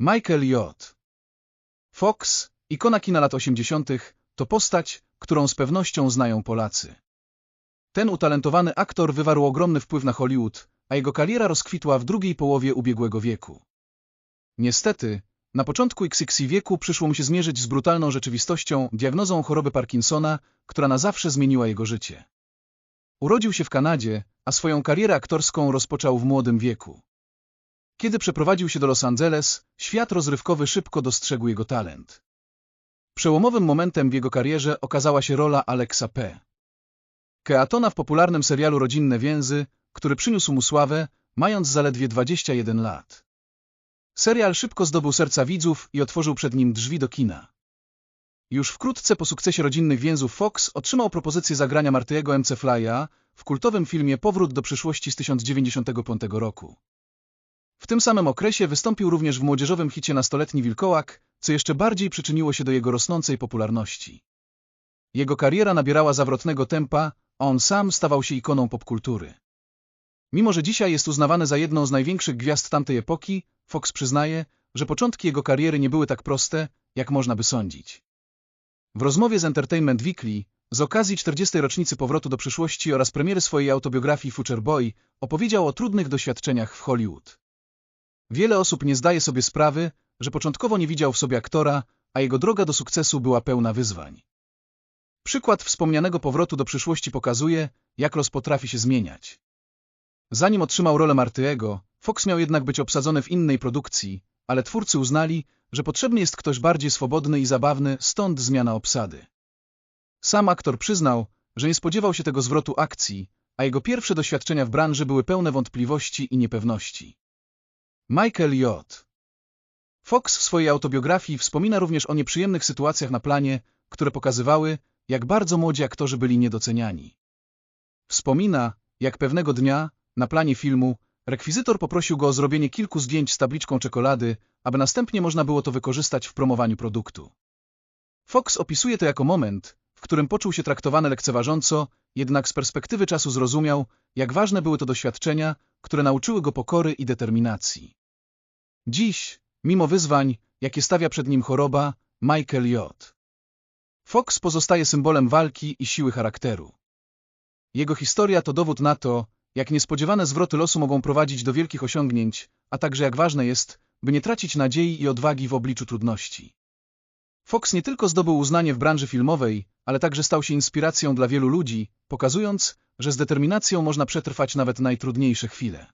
Michael J. Fox, ikona kina lat 80., to postać, którą z pewnością znają Polacy. Ten utalentowany aktor wywarł ogromny wpływ na Hollywood, a jego kariera rozkwitła w drugiej połowie ubiegłego wieku. Niestety, na początku XX wieku przyszło mu się zmierzyć z brutalną rzeczywistością, diagnozą choroby Parkinsona, która na zawsze zmieniła jego życie. Urodził się w Kanadzie, a swoją karierę aktorską rozpoczął w młodym wieku. Kiedy przeprowadził się do Los Angeles, świat rozrywkowy szybko dostrzegł jego talent. Przełomowym momentem w jego karierze okazała się rola Alexa P. Keatona w popularnym serialu Rodzinne Więzy, który przyniósł mu sławę, mając zaledwie 21 lat. Serial szybko zdobył serca widzów i otworzył przed nim drzwi do kina. Już wkrótce po sukcesie Rodzinnych Więzów Fox otrzymał propozycję zagrania Marty'ego MC Fly'a w kultowym filmie Powrót do przyszłości z 1995 roku. W tym samym okresie wystąpił również w młodzieżowym hicie Nastoletni Wilkołak, co jeszcze bardziej przyczyniło się do jego rosnącej popularności. Jego kariera nabierała zawrotnego tempa, a on sam stawał się ikoną popkultury. Mimo, że dzisiaj jest uznawany za jedną z największych gwiazd tamtej epoki, Fox przyznaje, że początki jego kariery nie były tak proste, jak można by sądzić. W rozmowie z Entertainment Weekly z okazji 40. rocznicy powrotu do przyszłości oraz premiery swojej autobiografii Future Boy opowiedział o trudnych doświadczeniach w Hollywood. Wiele osób nie zdaje sobie sprawy, że początkowo nie widział w sobie aktora, a jego droga do sukcesu była pełna wyzwań. Przykład wspomnianego powrotu do przyszłości pokazuje, jak los potrafi się zmieniać. Zanim otrzymał rolę Martyego, Fox miał jednak być obsadzony w innej produkcji, ale twórcy uznali, że potrzebny jest ktoś bardziej swobodny i zabawny, stąd zmiana obsady. Sam aktor przyznał, że nie spodziewał się tego zwrotu akcji, a jego pierwsze doświadczenia w branży były pełne wątpliwości i niepewności. Michael J. Fox w swojej autobiografii wspomina również o nieprzyjemnych sytuacjach na planie, które pokazywały, jak bardzo młodzi aktorzy byli niedoceniani. Wspomina, jak pewnego dnia, na planie filmu, rekwizytor poprosił go o zrobienie kilku zdjęć z tabliczką czekolady, aby następnie można było to wykorzystać w promowaniu produktu. Fox opisuje to jako moment, w którym poczuł się traktowany lekceważąco, jednak z perspektywy czasu zrozumiał, jak ważne były to doświadczenia, które nauczyły go pokory i determinacji. Dziś, mimo wyzwań, jakie stawia przed nim choroba, Michael J. Fox pozostaje symbolem walki i siły charakteru. Jego historia to dowód na to, jak niespodziewane zwroty losu mogą prowadzić do wielkich osiągnięć, a także jak ważne jest, by nie tracić nadziei i odwagi w obliczu trudności. Fox nie tylko zdobył uznanie w branży filmowej, ale także stał się inspiracją dla wielu ludzi, pokazując, że z determinacją można przetrwać nawet najtrudniejsze chwile.